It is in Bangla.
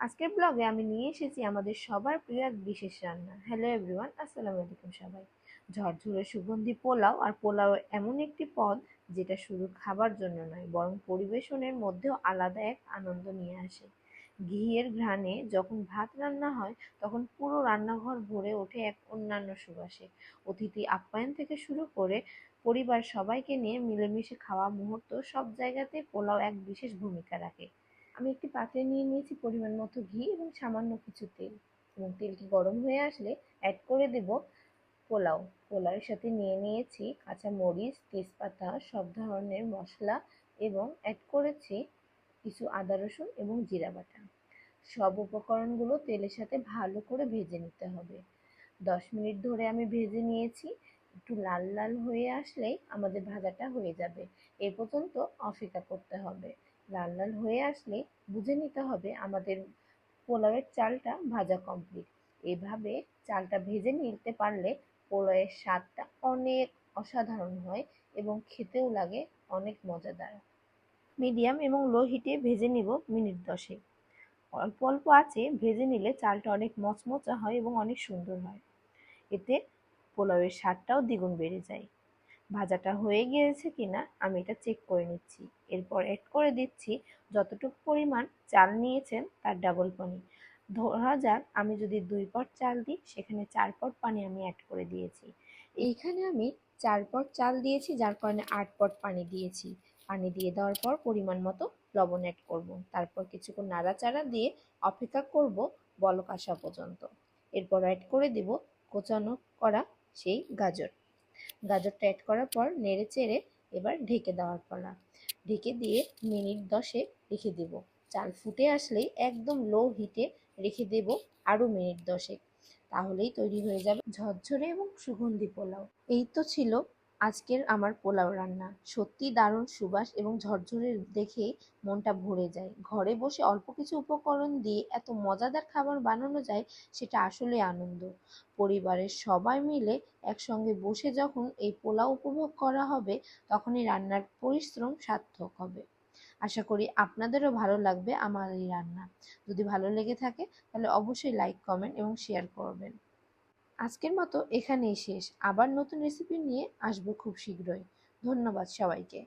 আজকের ব্লগে আমি নিয়ে এসেছি আমাদের সবার প্রিয় এক বিশেষ রান্না। হ্যালো এভরিওয়ান আসসালামু আলাইকুম সবাই। ঝরঝরে সুগন্ধি পোলাও, আর পোলাও এমন একটি পদ যেটা শুধু খাবার জন্য নয়, বরং পরিবেশনের মধ্যেও আলাদা এক আনন্দ নিয়ে আসে। ঘিয়ের ঘ্রাণে যখন ভাত রান্না হয়, তখন পুরো রান্নাঘর ভরে ওঠে এক অন্যান্য সুবাসে। অতিথি আপ্যায়ন থেকে শুরু করে পরিবার সবাইকে নিয়ে মিলেমিশে খাওয়া মুহূর্ত সব জায়গাতেই পোলাও এক বিশেষ ভূমিকা রাখে। আমি একটি পাত্রে নিয়ে নিয়েছি পরিমাণ মতো ঘি এবং সামান্য কিছু তেল। এবং তেলটি গরম হয়ে আসলে অ্যাড করে দেব পোলাও। পোলাওয়ের সাথে নিয়ে নিয়েছি কাঁচা মরিচ, তেজপাতা, সব ধরনের মশলা এবং অ্যাড করেছি কিছু আদা রসুন এবং জিরা বাটা। সব উপকরণগুলো তেলের সাথে ভালো করে ভেজে নিতে হবে। দশ মিনিট ধরে আমি ভেজে নিয়েছি। একটু লাল লাল হয়ে আসলেই আমাদের ভাজাটা হয়ে যাবে। এ পর্যন্ত অপেক্ষা করতে হবে। লাল লাল হয়ে আসলে বুঝে নিতে হবে আমাদের পোলাওয়ের চালটা ভাজা কমপ্লিট এভাবে চালটা ভেজে নিতে পারলে পোলাওয়ের স্বাদটা অনেক অসাধারণ হয় এবং খেতেও লাগে অনেক মজাদার। মিডিয়াম এবং লো হিটে ভেজে নিব মিনিট দশেক। অল্প অল্প আছে ভেজে নিলে চালটা অনেক মচমচা হয় এবং অনেক সুন্দর হয়। এতে পোলাওয়ের স্বাদটাও দ্বিগুণ বেড়ে যায়। ভাজাটা হয়ে গিয়েছে কিনা আমি এটা চেক করে নিচ্ছি। এরপর অ্যাড করে দিচ্ছি যতটুকু পরিমাণ চাল নিয়েছেন তার ডাবল পানি। ধরা যাক আমি যদি দুই পট চাল দিই, সেখানে চার পট পানি আমি অ্যাড করে দিয়েছি। এইখানে আমি চার পট চাল দিয়েছি, যার কারণে আট পট পানি দিয়েছি। পানি দিয়ে দেওয়ার পর পরিমাণ মতো লবণ অ্যাড করব। তারপর কিছুক্ষণ নাড়াচাড়া দিয়ে অপেক্ষা করব বলক আসা পর্যন্ত। এরপর অ্যাড করে দেব কোচানো করা সেই গাজর। গাজরটা অ্যাড করার পর নেড়ে চেড়ে এবার ঢেকে দেওয়ার পালা। ঢেকে দিয়ে মিনিট দশে রেখে দেব। চাল ফুটে আসলেই একদম লো হিটে রেখে দেব আরও মিনিট দশেক। তাহলেই তৈরি হয়ে যাবে ঝরঝরে এবং সুগন্ধি পোলাও। এই তো ছিল আজকের আমার পোলাও রান্না। সত্যি দারুণ সুবাস এবং ঝরঝরে দেখে মনটা ভরে যায়। ঘরে বসে অল্প কিছু উপকরণ দিয়ে এত মজাদার খাবার বানানো যায়, সেটা আসলে আনন্দ। পরিবারের সবাই মিলে একসঙ্গে বসে যখন এই পোলাও উপভোগ করা হবে, তখনই রান্নার পরিশ্রম সার্থক হবে। আশা করি আপনাদেরও ভালো লাগবে আমার এই রান্না। যদি ভালো লেগে থাকে, তাহলে অবশ্যই লাইক কমেন্ট এবং শেয়ার করবেন। আজকের মতো এখানেই শেষ। আবার নতুন রেসিপি নিয়ে আসব খুব শীঘ্রই। ধন্যবাদ সবাইকে।